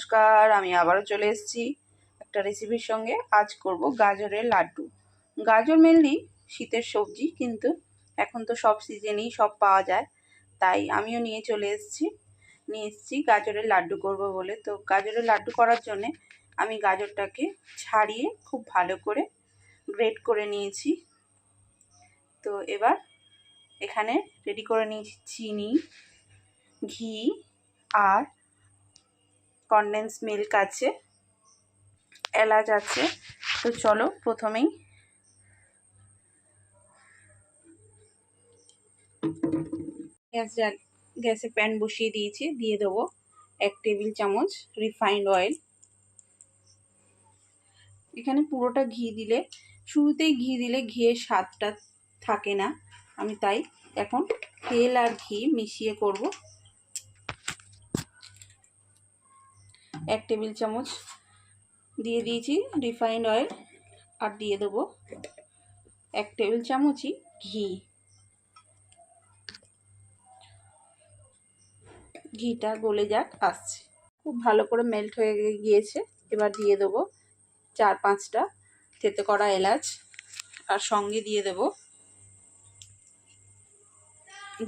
নমস্কার, আমি আবারও চলে এসেছি একটা রেসিপির সঙ্গে। আজ করব গাজরের লাড্ডু। গাজর মেনলি শীতের সবজি, কিন্তু এখন তো সব সিজনেই সব পাওয়া যায়। তাই আমিও নিয়ে চলে এসেছি। নিয়ে এসেছি গাজরের লাড্ডু করব বলে। তো গাজরের লাড্ডু করার জন্যে আমি গাজরটাকে ছাড়িয়ে খুব ভালো করে গ্রেট করে নিয়েছি। তো এবার এখানে রেডি করে নিয়েছি চিনি, ঘি আর কনডেন্স মিল্ক আছে, এলাচ আছে, তো চলো প্রথমেই গ্যাস গ্যাসে প্যান বসিয়ে দিয়েছি, দিয়ে দেবো এক টেবিল চামচ রিফাইন্ড অয়েল এখানে পুরোটা ঘি দিলে, শুরুতেই ঘি দিলে ঘিয়ের স্বাদটা থাকে না, আমি তাই এখন তেল আর ঘি মিশিয়ে করব। এক টেবিল চামচ দিয়ে দিয়েছি রিফাইন্ড অয়েল আর দিয়ে দেবো এক টেবিল চামচই ঘি। ঘিটা গলে যাক, আসছে। খুব ভালো করে মেল্ট হয়ে গিয়েছে। এবার দিয়ে দেবো চার পাঁচটা থেতে করা এলাচ আর সঙ্গে দিয়ে দেব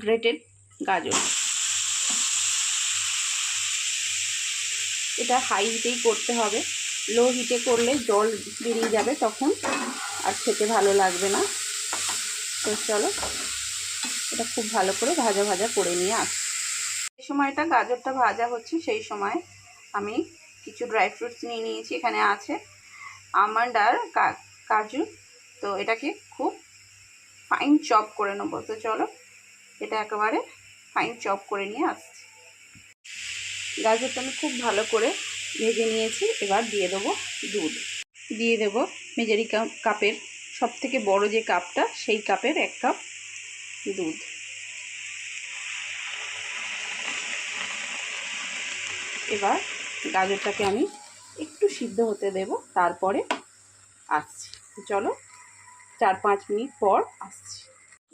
গ্রেটেড গাজর। এটা হাই হিটেই করতে হবে। লো হিটে করলে জল বেরিয়ে যাবে তখন, আর খেতে ভালো লাগবে না। তো চলো, এটা খুব ভালো করে ভাজা ভাজা করে নিয়ে আস। এই সময়টা গাজরটা ভাজা হচ্ছে, সেই সময় আমি কিছু ড্রাই ফ্রুটস নিয়ে নিয়েছি, এখানে আছে আমন্ড আর কাজু। তো এটাকে খুব ফাইন চপ করে নেব। তো চলো, এটা একেবারে ফাইন চপ করে নিয়ে আসছি। গাজরটা আমি খুব ভালো করে ভেজে নিয়েছি, এবার দিয়ে দেবো দুধ। দিয়ে দেবো মেজারি কাপের সব থেকে বড় যে কাপটা, সেই কাপের এক কাপ দুধ। এবার গাজরটাকে আমি একটু সিদ্ধ হতে দেব, তারপরে আসছি। চলো, চার পাঁচ মিনিট পর আসছি।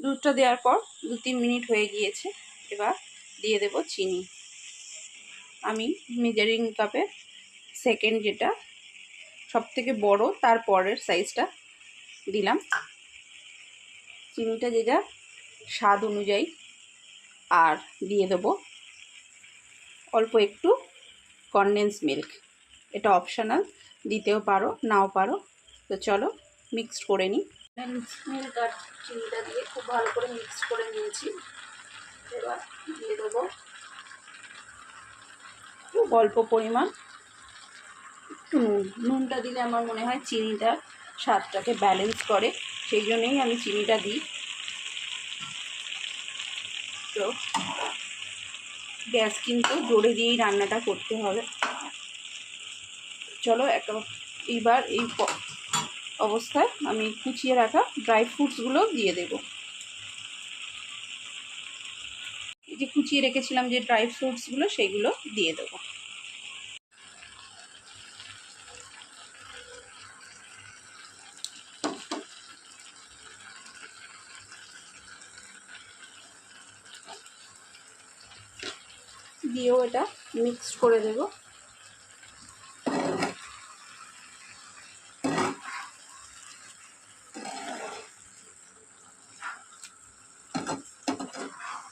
দুধটা দেওয়ার পর দু তিন মিনিট হয়ে গিয়েছে, এবার দিয়ে দেব চিনি। আমি মেজারিং কাপের সেকেন্ড যেটা সব থেকে বড় তার পরের সাইজটা দিলাম। চিনিটা যে যা স্বাদ অনুযায়ী আর দিয়ে দেব। অল্প একটু কনডেন্স মিল্ক এটা অপশানাল দিতেও পারো নাও পারো। তো চলো মিক্সড করে নিই। মিল্ক আর চিনিটা দিয়ে খুব ভালো করে মিক্স করে নিয়েছি। এবার দিয়ে দেবো। খুব অল্প পরিমাণ একটু নুন, নুনটা দিলে আমার মনে হয় চিনিটা স্বাদটাকে ব্যালেন্স করে, সেই জন্যেই আমি চিনিটা দিই। তো গ্যাস কিন্তু জোরে দিয়েই রান্নাটা করতে হবে। চলো এইবার এই অবস্থায় আমি কুচিয়ে রাখা ড্রাই ফ্রুটসগুলো দিয়ে দেব। এই যে কুচিয়ে রেখেছিলাম যে ড্রাই ফ্রুটসগুলো সেগুলো দিয়ে দেবো। দিয়েও এটা মিক্সড করে দেব।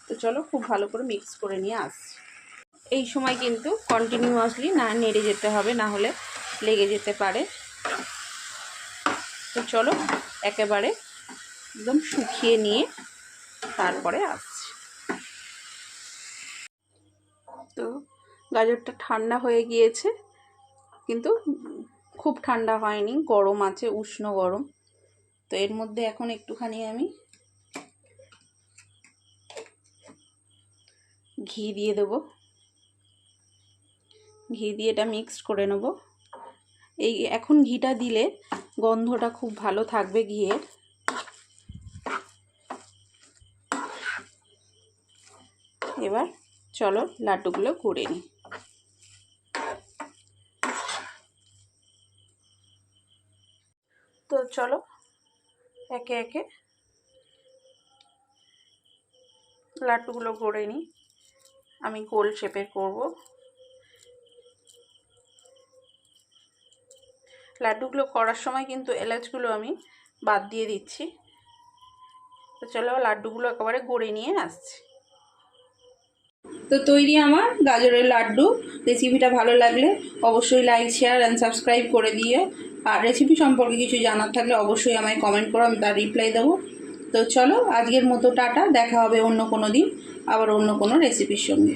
তো চলো খুব ভালো করে মিক্স করে নিয়ে আসছি। এই সময় কিন্তু কন্টিনিউয়াসলি না নেড়ে যেতে হবে, না হলে লেগে যেতে পারে। তো চলো একেবারে একদম শুকিয়ে নিয়ে তারপরে আসছি তো গাজরটা ঠান্ডা হয়ে গিয়েছে, কিন্তু খুব ঠান্ডা হয়নি, গরম আছে, উষ্ণ গরম। তো এর মধ্যে এখন একটুখানি আমি ঘি দিয়ে দেব। ঘি দিয়ে এটা মিক্সড করে নেব। এই এখন ঘিটা দিলে গন্ধটা খুব ভালো থাকবে ঘিয়ের। এবার চলো লাড্ডুগুলো করে নিই। তো চলো, একে একে লাড্ডুগুলো গড়ে নিই। আমি গোল শেপের করব। লাড্ডুগুলো করার সময় কিন্তু এলাচগুলো আমি বাদ দিয়ে দিচ্ছি। তো চলো লাড্ডুগুলো একেবারে গড়ে নিয়ে আসছি। তো তৈরি আমার গাজরের লাড্ডু। রেসিপিটা ভালো লাগলে অবশ্যই লাইক শেয়ার অ্যান্ড সাবস্ক্রাইব করে দিয়ে আর রেসিপি সম্পর্কে কিছু জানার থাকলে অবশ্যই আমায় কমেন্ট করো, আমি তার রিপ্লাই দেবো। তো চলো, আজকের মতো টাটা, দেখা হবে অন্য কোনো দিন, আবার অন্য কোনো রেসিপির সঙ্গে।